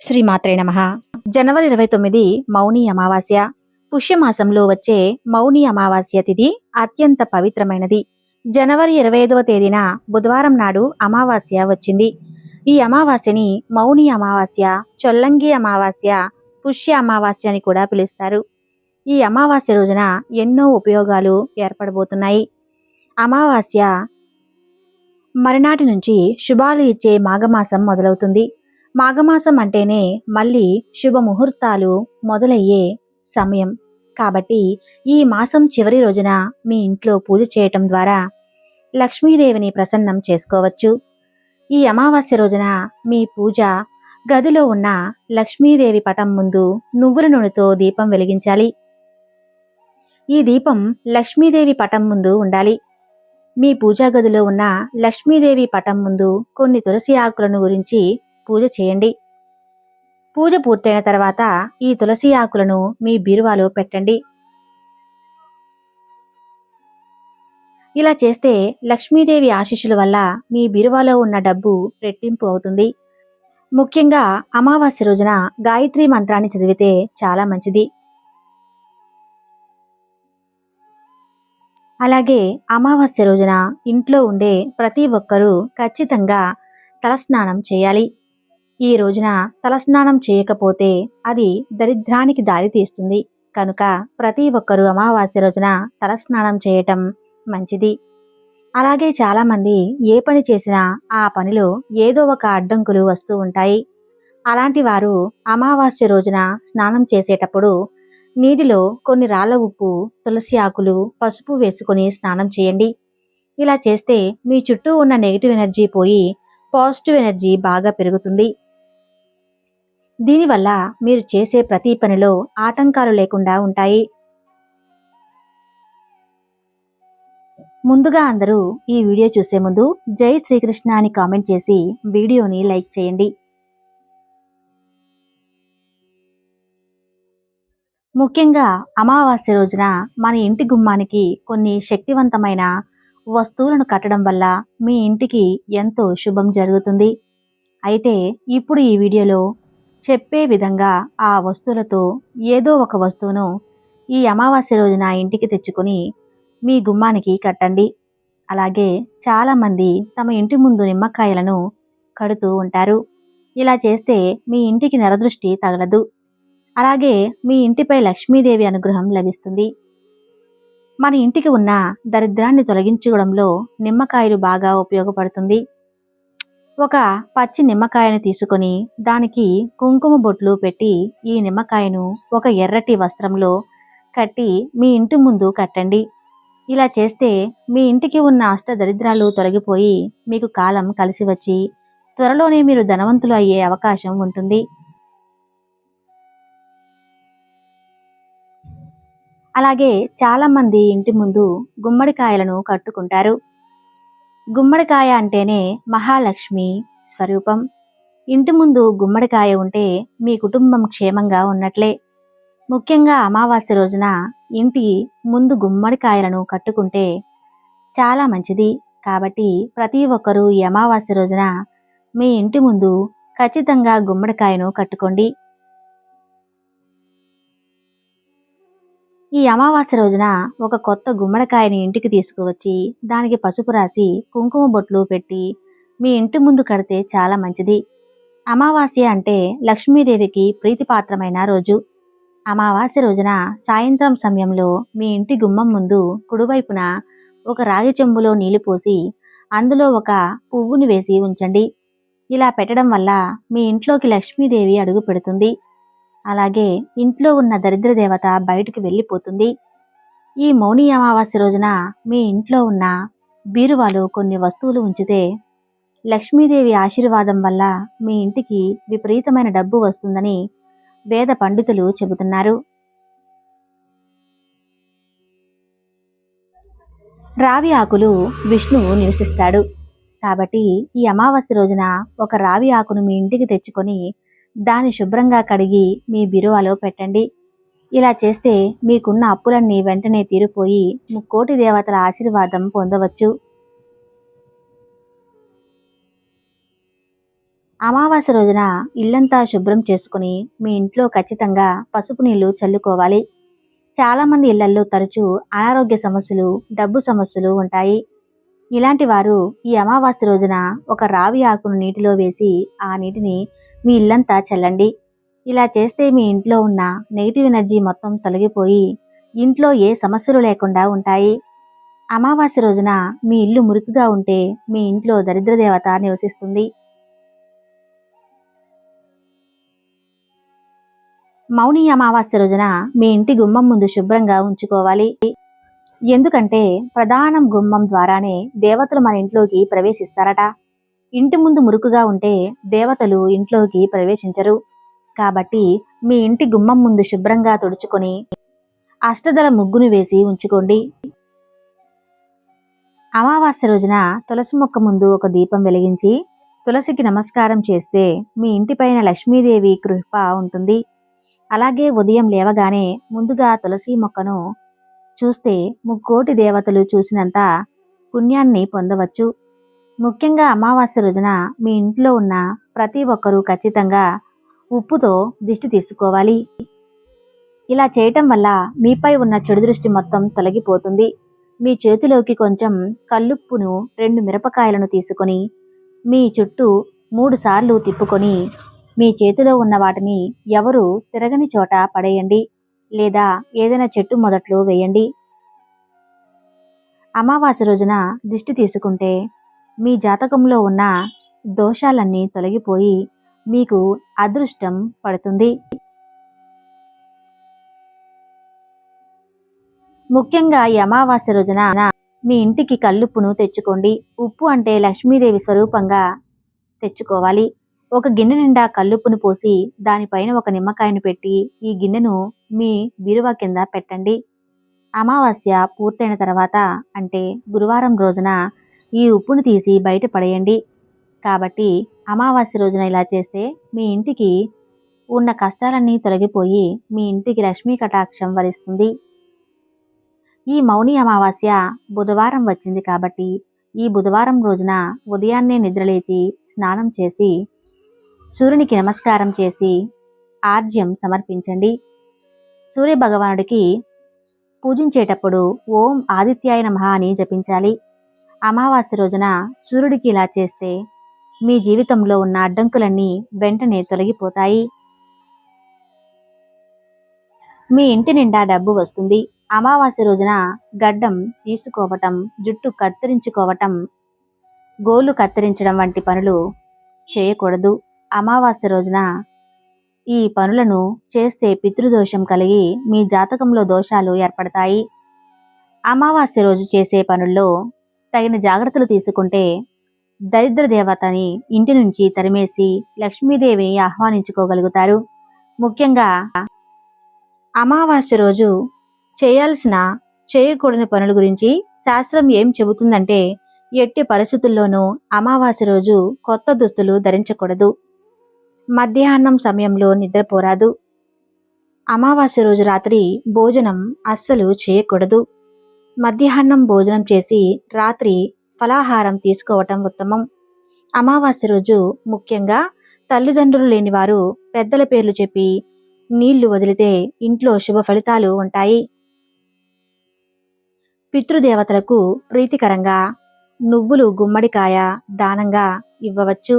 శ్రీమాత్రే నమ. జనవరి ఇరవై తొమ్మిది మౌని అమావాస్య. పుష్యమాసంలో వచ్చే మౌని అమావాస్య తిథి అత్యంత పవిత్రమైనది. జనవరి ఇరవై ఐదవ తేదీన బుధవారం నాడు అమావాస్య వచ్చింది. ఈ అమావాస్యని మౌని అమావాస్య చొల్లంగి అమావాస్య పుష్య అమావాస్య అని కూడా పిలుస్తారు. ఈ అమావాస్య రోజున ఎన్నో ఉపయోగాలు ఏర్పడబోతున్నాయి. అమావాస్య మరునాటి నుంచి శుభాలు ఇచ్చే మాఘమాసం మొదలవుతుంది. మాఘమాసం అంటేనే మళ్ళీ శుభముహూర్తాలు మొదలయ్యే సమయం. కాబట్టి ఈ మాసం చివరి రోజున మీ ఇంట్లో పూజ చేయటం ద్వారా లక్ష్మీదేవిని ప్రసన్నం చేసుకోవచ్చు. ఈ అమావాస్య రోజున మీ పూజ గదిలో ఉన్న లక్ష్మీదేవి పటం ముందు నువ్వుల నూనెతో దీపం వెలిగించాలి. ఈ దీపం లక్ష్మీదేవి పటం ముందు ఉండాలి. మీ పూజా గదిలో ఉన్న లక్ష్మీదేవి పటం ముందు కొన్ని తులసి ఆకులను గురించి పూజ చేయండి. పూజ పూర్తయిన తర్వాత ఈ తులసి ఆకులను మీ బీరువాలో పెట్టండి. ఇలా చేస్తే లక్ష్మీదేవి ఆశీస్సుల వల్ల మీ బీరువాలో ఉన్న డబ్బు రెట్టింపు అవుతుంది. ముఖ్యంగా అమావాస్య రోజున గాయత్రి మంత్రాన్ని చదివితే చాలా మంచిది. అలాగే అమావాస్య రోజున ఇంట్లో ఉండే ప్రతి ఒక్కరూ ఖచ్చితంగా తలస్నానం చేయాలి. ఈ రోజున తలస్నానం చేయకపోతే అది దరిద్రానికి దారితీస్తుంది కనుక ప్రతి ఒక్కరూ అమావాస్య రోజున తలస్నానం చేయటం మంచిది. అలాగే చాలామంది ఏ పని చేసినా ఆ పనిలో ఏదో ఒక అడ్డంకులు వస్తూ ఉంటాయి. అలాంటి వారు అమావాస్య రోజున స్నానం చేసేటప్పుడు నీటిలో కొన్ని రాళ్ళ ఉప్పు తులసి ఆకులు పసుపు వేసుకొని స్నానం చేయండి. ఇలా చేస్తే మీ చుట్టూ ఉన్న నెగిటివ్ ఎనర్జీ పోయి పాజిటివ్ ఎనర్జీ బాగా పెరుగుతుంది. దీనివల్ల మీరు చేసే ప్రతి పనిలో ఆటంకాలు లేకుండా ఉంటాయి. ముందుగా అందరూ ఈ వీడియో చూసే ముందు జై శ్రీకృష్ణ అని కామెంట్ చేసి వీడియోని లైక్ చేయండి. ముఖ్యంగా అమావాస్య రోజున మన ఇంటి గుమ్మానికి కొన్ని శక్తివంతమైన వస్తువులను కట్టడం వల్ల మీ ఇంటికి ఎంతో శుభం జరుగుతుంది. అయితే ఇప్పుడు ఈ వీడియోలో చెప్పే విధంగా ఆ వస్తువులతో ఏదో ఒక వస్తువును ఈ అమావాస్య రోజున ఇంటికి తెచ్చుకొని మీ గుమ్మానికి కట్టండి. అలాగే చాలామంది తమ ఇంటి ముందు నిమ్మకాయలను కడుతూ ఉంటారు. ఇలా చేస్తే మీ ఇంటికి నరదృష్టి తగలదు. అలాగే మీ ఇంటిపై లక్ష్మీదేవి అనుగ్రహం లభిస్తుంది. మన ఇంటికి ఉన్న దరిద్రాన్ని తొలగించుకోవడంలో నిమ్మకాయలు బాగా ఉపయోగపడుతుంది. ఒక పచ్చి నిమ్మకాయను తీసుకొని దానికి కుంకుమ బొట్లు పెట్టి ఈ నిమ్మకాయను ఒక ఎర్రటి వస్త్రంలో కట్టి మీ ఇంటి ముందు కట్టండి. ఇలా చేస్తే మీ ఇంటికి ఉన్న అష్ట దరిద్రాలు తొలగిపోయి మీకు కాలం కలిసి వచ్చి త్వరలోనే మీరు ధనవంతులు అయ్యే అవకాశం ఉంటుంది. అలాగే చాలామంది ఇంటి ముందు గుమ్మడికాయలను కట్టుకుంటారు. గుమ్మడికాయ అంటేనే మహాలక్ష్మి స్వరూపం. ఇంటి ముందు గుమ్మడికాయ ఉంటే మీ కుటుంబం క్షేమంగా ఉన్నట్లే. ముఖ్యంగా అమావాస్య రోజున ఇంటి ముందు గుమ్మడికాయలను కట్టుకుంటే చాలా మంచిది. కాబట్టి ప్రతి ఒక్కరూ ఈ అమావాస్య రోజున మీ ఇంటి ముందు ఖచ్చితంగా గుమ్మడికాయను కట్టుకోండి. ఈ అమావాస్య రోజున ఒక కొత్త గుమ్మడికాయని ఇంటికి తీసుకువచ్చి దానికి పసుపు రాసి కుంకుమ బొట్లు పెట్టి మీ ఇంటి ముందు కడితే చాలా మంచిది. అమావాస్య అంటే లక్ష్మీదేవికి ప్రీతిపాత్రమైన రోజు. అమావాస్య రోజున సాయంత్రం సమయంలో మీ ఇంటి గుమ్మం ముందు కుడివైపున ఒక రాగి చెంబులో నీళ్ళు పోసి అందులో ఒక పువ్వుని వేసి ఉంచండి. ఇలా పెట్టడం వల్ల మీ ఇంట్లోకి లక్ష్మీదేవి అడుగు పెడుతుంది. అలాగే ఇంట్లో ఉన్న దరిద్ర దేవత బయటికి వెళ్ళిపోతుంది. ఈ మౌని అమావాస్య రోజున మీ ఇంట్లో ఉన్న బీరువాలో కొన్ని వస్తువులు ఉంచితే లక్ష్మీదేవి ఆశీర్వాదం వల్ల మీ ఇంటికి విపరీతమైన డబ్బు వస్తుందని వేద పండితులు చెబుతున్నారు. రావి ఆకులు విష్ణువు నివసిస్తాడు. కాబట్టి ఈ అమావాస్య రోజున ఒక రావి ఆకును మీ ఇంటికి తెచ్చుకొని దాన్ని శుభ్రంగా కడిగి మీ బిరువాలో పెట్టండి. ఇలా చేస్తే మీకున్న అప్పులన్నీ వెంటనే తీరిపోయి ముక్కోటి దేవతల ఆశీర్వాదం పొందవచ్చు. అమావాస్య రోజున ఇల్లంతా శుభ్రం చేసుకుని మీ ఇంట్లో ఖచ్చితంగా పసుపు నీళ్ళు చల్లుకోవాలి. చాలామంది ఇళ్ళల్లో తరచూ అనారోగ్య సమస్యలు డబ్బు సమస్యలు ఉంటాయి. ఇలాంటి వారు ఈ అమావాస్య రోజున ఒక రావి ఆకును నీటిలో వేసి ఆ నీటిని మీ ఇల్లంతా చల్లండి. ఇలా చేస్తే మీ ఇంట్లో ఉన్న నెగిటివ్ ఎనర్జీ మొత్తం తొలగిపోయి ఇంట్లో ఏ సమస్యలు లేకుండా ఉంటాయి. అమావాస్య రోజున మీ ఇల్లు మురికిగా ఉంటే మీ ఇంట్లో దరిద్ర దేవత నివసిస్తుంది. మౌని అమావాస్య రోజున మీ ఇంటి గుమ్మం ముందు శుభ్రంగా ఉంచుకోవాలి. ఎందుకంటే ప్రధానం గుమ్మం ద్వారానే దేవతలు మన ఇంట్లోకి ప్రవేశిస్తారట. ఇంటి ముందు మురుకుగా ఉంటే దేవతలు ఇంట్లోకి ప్రవేశించరు. కాబట్టి మీ ఇంటి గుమ్మం ముందు శుభ్రంగా తుడుచుకొని అష్టదల ముగ్గును వేసి ఉంచుకోండి. అమావాస్య రోజున తులసి మొక్క ముందు ఒక దీపం వెలిగించి తులసికి నమస్కారం చేస్తే మీ ఇంటిపైన లక్ష్మీదేవి కృప ఉంటుంది. అలాగే ఉదయం లేవగానే ముందుగా తులసి మొక్కను చూస్తే ముక్కోటి దేవతలు చూసినంత పుణ్యాన్ని పొందవచ్చు. ముఖ్యంగా అమావాస్య రోజున మీ ఇంట్లో ఉన్న ప్రతి ఒక్కరూ ఖచ్చితంగా ఉప్పుతో దిష్టి తీసుకోవాలి. ఇలా చేయటం వల్ల మీపై ఉన్న చెడు దృష్టి మొత్తం తొలగిపోతుంది. మీ చేతిలోకి కొంచెం కల్లుప్పును రెండు మిరపకాయలను తీసుకొని మీ చుట్టూ మూడు సార్లు తిప్పుకొని మీ చేతిలో ఉన్న వాటిని ఎవరు తిరగని చోట పడేయండి లేదా ఏదైనా చెట్టు మొదట్లో వేయండి. అమావాస్య రోజున దిష్టి తీసుకుంటే మీ జాతకంలో ఉన్న దోషాలన్నీ తొలగిపోయి మీకు అదృష్టం పడుతుంది. ముఖ్యంగా ఈ అమావాస్య రోజున మీ ఇంటికి కల్లుప్పును తెచ్చుకోండి. ఉప్పు అంటే లక్ష్మీదేవి స్వరూపంగా తెచ్చుకోవాలి. ఒక గిన్నె నిండా కల్లుప్పును పోసి దానిపైన ఒక నిమ్మకాయను పెట్టి ఈ గిన్నెను మీ బిరువ కింద పెట్టండి. అమావాస్య పూర్తయిన తర్వాత అంటే గురువారం రోజున ఈ ఉప్పును తీసి బయట పడేయండి. కాబట్టి అమావాస్య రోజున ఇలా చేస్తే మీ ఇంటికి ఉన్న కష్టాలన్నీ తొలగిపోయి మీ ఇంటికి లక్ష్మీ కటాక్షం వరిస్తుంది. ఈ మౌని అమావాస్య బుధవారం వచ్చింది కాబట్టి ఈ బుధవారం రోజున ఉదయాన్నే నిద్రలేచి స్నానం చేసి సూర్యునికి నమస్కారం చేసి ఆర్జ్యం సమర్పించండి. సూర్య భగవానుడికి పూజించేటప్పుడు ఓం ఆదిత్యాయ నమ అని జపించాలి. అమావాస్య రోజున సూర్యుడికి ఇలా చేస్తే మీ జీవితంలో ఉన్న అడ్డంకులన్నీ వెంటనే తొలగిపోతాయి. మీ ఇంటి నిండా డబ్బు వస్తుంది. అమావాస్య రోజున గడ్డం తీసుకోవటం జుట్టు కత్తిరించుకోవటం గోలు కత్తిరించడం వంటి పనులు చేయకూడదు. అమావాస్య రోజున ఈ పనులను చేస్తే పితృదోషం కలిగి మీ జాతకంలో దోషాలు ఏర్పడతాయి. అమావాస్య రోజు చేసే పనుల్లో తగిన జాగ్రత్తలు తీసుకుంటే దరిద్ర దేవతని ఇంటి నుంచి తరిమేసి లక్ష్మీదేవిని ఆహ్వానించుకోగలుగుతారు. ముఖ్యంగా అమావాస్య రోజు చేయాల్సిన చేయకూడని పనుల గురించి శాస్త్రం ఏం చెబుతుందంటే ఎట్టి పరిస్థితుల్లోనూ అమావాస్య రోజు కొత్త దుస్తులు ధరించకూడదు. మధ్యాహ్నం సమయంలో నిద్రపోరాదు. అమావాస్య రోజు రాత్రి భోజనం అస్సలు చేయకూడదు. మధ్యాహ్నం భోజనం చేసి రాత్రి ఫలాహారం తీసుకోవటం ఉత్తమం. అమావాస్య రోజు ముఖ్యంగా తల్లిదండ్రులు లేని వారు పెద్దల పేర్లు చెప్పి నీళ్ళు వదిలితే ఇంట్లో శుభ ఫలితాలు ఉంటాయి. పితృదేవతలకు ప్రీతికరంగా నువ్వులు గుమ్మడికాయ దానంగా ఇవ్వవచ్చు.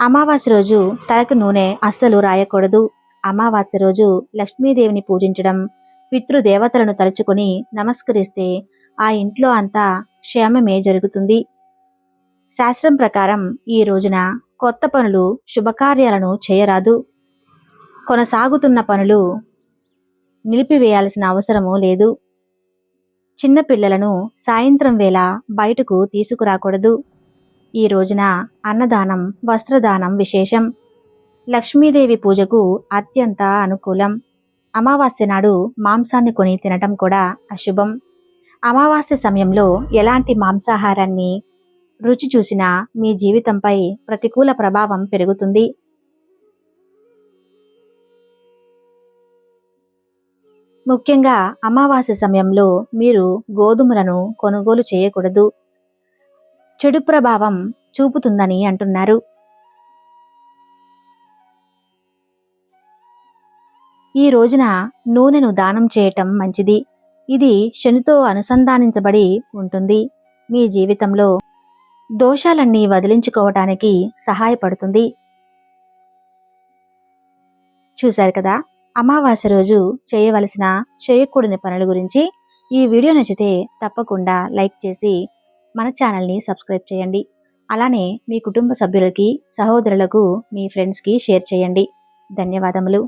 అమావాస్య రోజు తలకు నూనె అస్సలు రాయకూడదు. అమావాస్య రోజు లక్ష్మీదేవిని పూజించడం పితృదేవతలను తలుచుకొని నమస్కరిస్తే ఆ ఇంట్లో అంతా క్షేమమే జరుగుతుంది. శాస్త్రం ప్రకారం ఈ రోజున కొత్త పనులు శుభకార్యాలను చేయరాదు. కొనసాగుతున్న పనులు నిలిపివేయాల్సిన అవసరము లేదు. చిన్నపిల్లలను సాయంత్రం వేళ బయటకు తీసుకురాకూడదు. ఈ రోజున అన్నదానం వస్త్రదానం విశేషం. లక్ష్మీదేవి పూజకు అత్యంత అనుకూలం. అమావాస్య నాడు మాంసాన్ని కొని తినటం కూడా అశుభం. అమావాస్య సమయంలో ఎలాంటి మాంసాహారాన్ని రుచి చూసినా మీ జీవితంపై ప్రతికూల ప్రభావం పెరుగుతుంది. ముఖ్యంగా అమావాస్య సమయంలో మీరు గోధుమలను కొనుగోలు చేయకూడదు. చెడు ప్రభావం చూపుతుందని అంటున్నారు. ఈ రోజున నూనెను దానం చేయటం మంచిది. ఇది శనితో అనుసంధానించబడి ఉంటుంది. మీ జీవితంలో దోషాలన్నీ వదిలించుకోవటానికి సహాయపడుతుంది. చూశారు కదా? అమావాస్య రోజు చేయవలసిన చేయకూడని పనుల గురించి ఈ వీడియో నచ్చితే తప్పకుండా లైక్ చేసి మన ఛానల్ని సబ్స్క్రైబ్ చేయండి. అలానే మీ కుటుంబ సభ్యులకి సహోదరులకు మీ ఫ్రెండ్స్కి షేర్ చేయండి. ధన్యవాదములు.